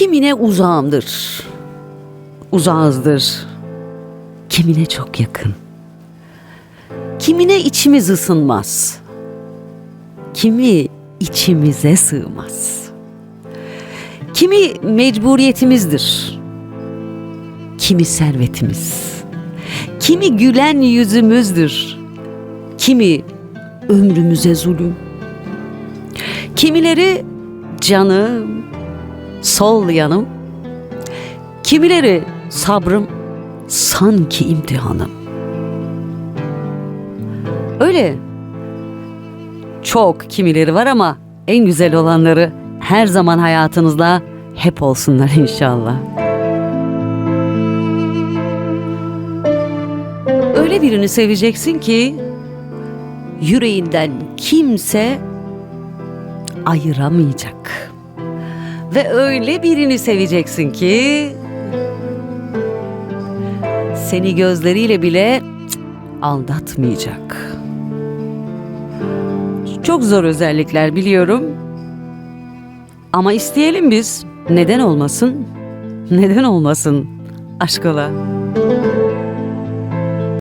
Kimine uzağımdır. Uzağızdır. Kimine çok yakın. Kimine içimiz ısınmaz. Kimi içimize sığmaz. Kimi mecburiyetimizdir. Kimi servetimiz. Kimi gülen yüzümüzdür. Kimi ömrümüze zulüm. Kimileri canım, sol yanım. Kimileri sabrım, sanki imtihanım. Öyle çok kimileri var ama en güzel olanları her zaman hayatınızda hep olsunlar inşallah. Öyle birini seveceksin ki yüreğinden kimse ayıramayacak. Ve öyle birini seveceksin ki seni gözleriyle bile aldatmayacak. Çok zor özellikler biliyorum. Ama isteyelim biz. Neden olmasın? Neden olmasın? Aşk ola.